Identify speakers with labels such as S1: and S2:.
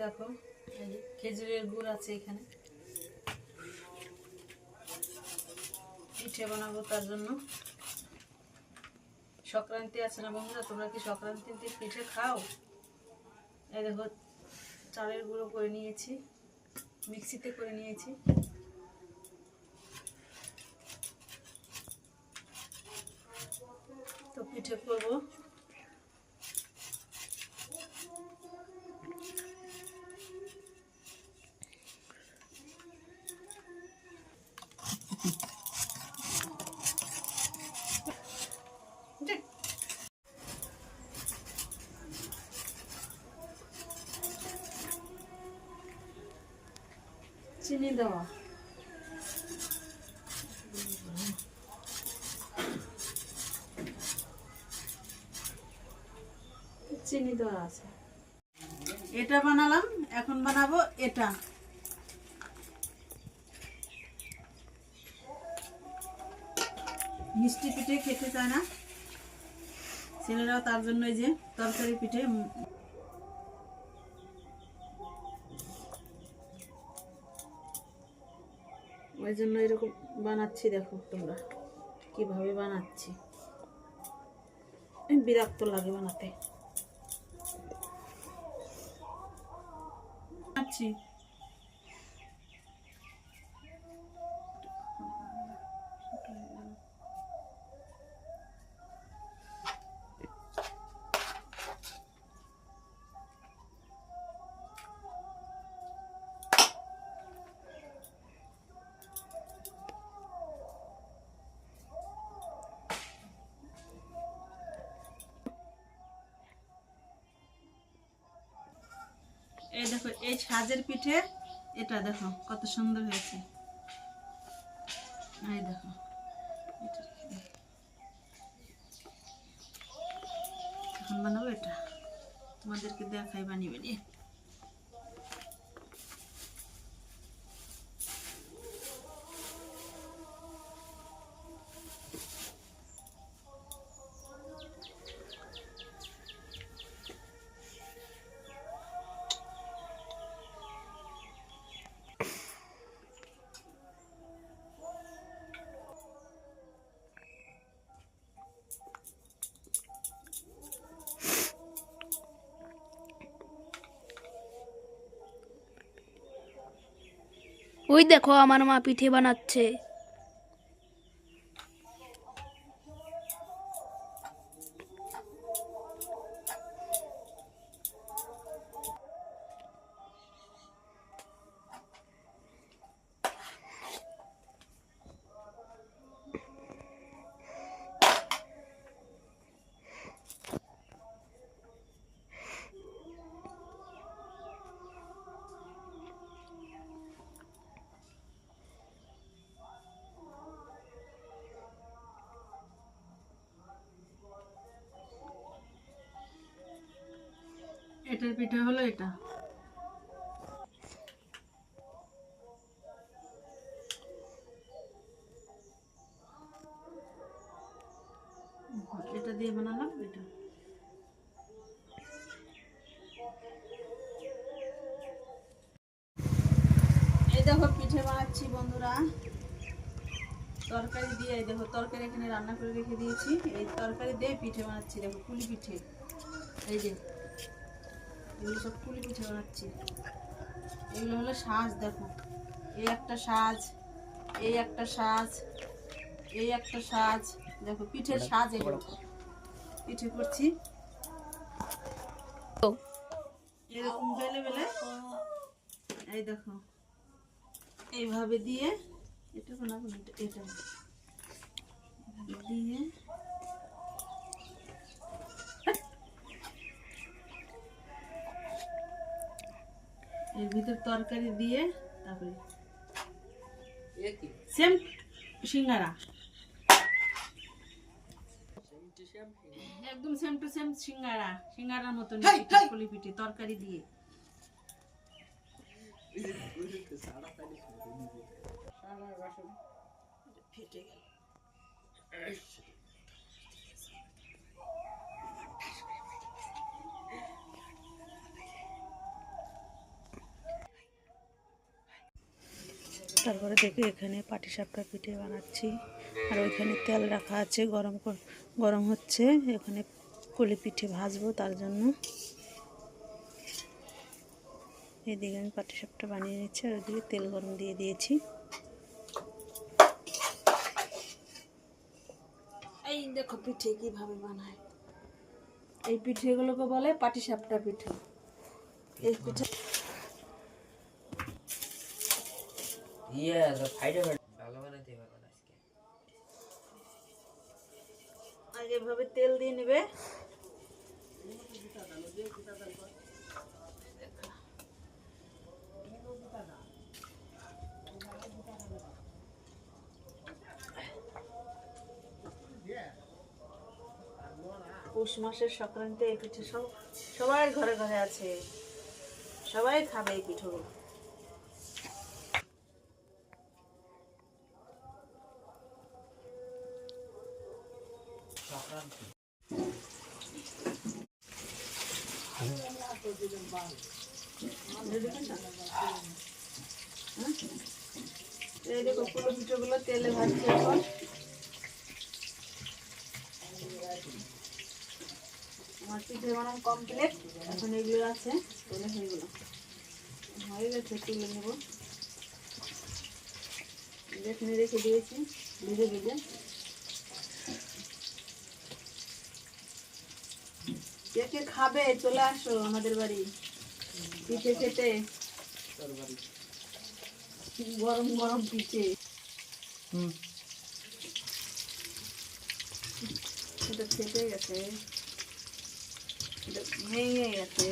S1: দেখো খেজুরের গুড় আছে এখানে। পিঠে বানাবো তার জন্য। সংক্রান্তি আছে না বন্ধুরা, তোমরা কি সংক্রান্তিতে পিঠে খাও? এই দেখো, চালের গুঁড়ো করে নিয়েছি, মিক্সিতে করে নিয়েছি। তো পিঠে করব। চিনি দেওয়া চিনি দেওয়া আছে এটা বানালাম, এখন বানাবো এটা। মিষ্টি পিঠে খেতে চায় না। ছেলেরাও তার জন্য যে তরকারি পিঠে ওই জন্য এরকম বানাচ্ছি দেখো তোমরা কীভাবে বানাচ্ছি। বিরক্ত লাগে বানাতে। বানাচ্ছি। দেখো, এই সাজের পিঠে এটা দেখো, কত সুন্দর হয়েছে। এই দেখো। এখন বানাবো এটা? তোমাদেরকে দেখাই বানিয়ে বানিয়ে।
S2: ওই দেখো আমার মা পিঠে বানাচ্ছে।
S1: এটার পিঠে হলো এটা। এটা দিয়ে বানালাম, এটা। এই দেখো পিঠে বানাচ্ছি বন্ধুরা। তরকারি দিয়ে, এই দেখো তরকারি এখানে রান্না করে রেখে দিয়েছি। এই তরকারি দিয়ে পিঠে বানাচ্ছি, দেখো পুলি পিঠে। এই যে এগুলো সব পুলি পিঠে বানাচ্ছি। এগুলো হলো সাজ দেখো। এই একটা সাজ এই একটা সাজ এই একটা সাজ দেখো পিঠের সাজ এগুলো। পিঠে করছি। এরকম বেলে বেলে। এই দেখো। এইভাবে দিয়ে এটা বানাবো এটা দিয়ে এর ভিতর তরকারি দিয়ে তারপরে সেম সিঙ্গারা। একদম সেম টু সেম সিঙ্গারা। সিঙ্গারার মতন পুলি পিঠে তরকারি দিয়ে। ফেটে গেল। তারপরে দেখে এখানে পাটিসাপটা পিঠে বানাচ্ছি। আর ওইখানে তেল রাখা আছে, গরম গরম হচ্ছে। এখানে কলি পিঠে ভাজবো তার জন্য। এদিকে আমি পাটিসাপটা বানিয়ে নিচ্ছি আর ওইদিকে তেল গরম দিয়ে দিয়েছি। এই দেখো পিঠে কীভাবে বানায়। এই পিঠেগুলোকে বলে পাটিসাপটা পিঠে। এই পিঠে
S3: ইয়ে ফাইডে ভালো বানাতে পারব না আজকে।
S1: আগে এভাবে তেল দিয়ে নেবে। পৌষ মাসের সংক্রান্তি এই পিঠে সব সবার ঘরে ঘরে আছে। সবাই খাবে এই পিঠেগুলো এই দেখো, পুরো তেলে ভাজছে এখন। আমার পিঠে এখন এগুলো আছে, তুলে হয়ে গেল। হয়ে গেছে, তুলে নেব। এখানে রেখে দিয়েছি, ভিজে ভিজে কে কে খাবে? চলে আসো আমাদের বাড়ি। পিঠে খেতে। গরম গরম পিঠে। এটা ফেটে গেছে। এটা ভেঙে গেছে।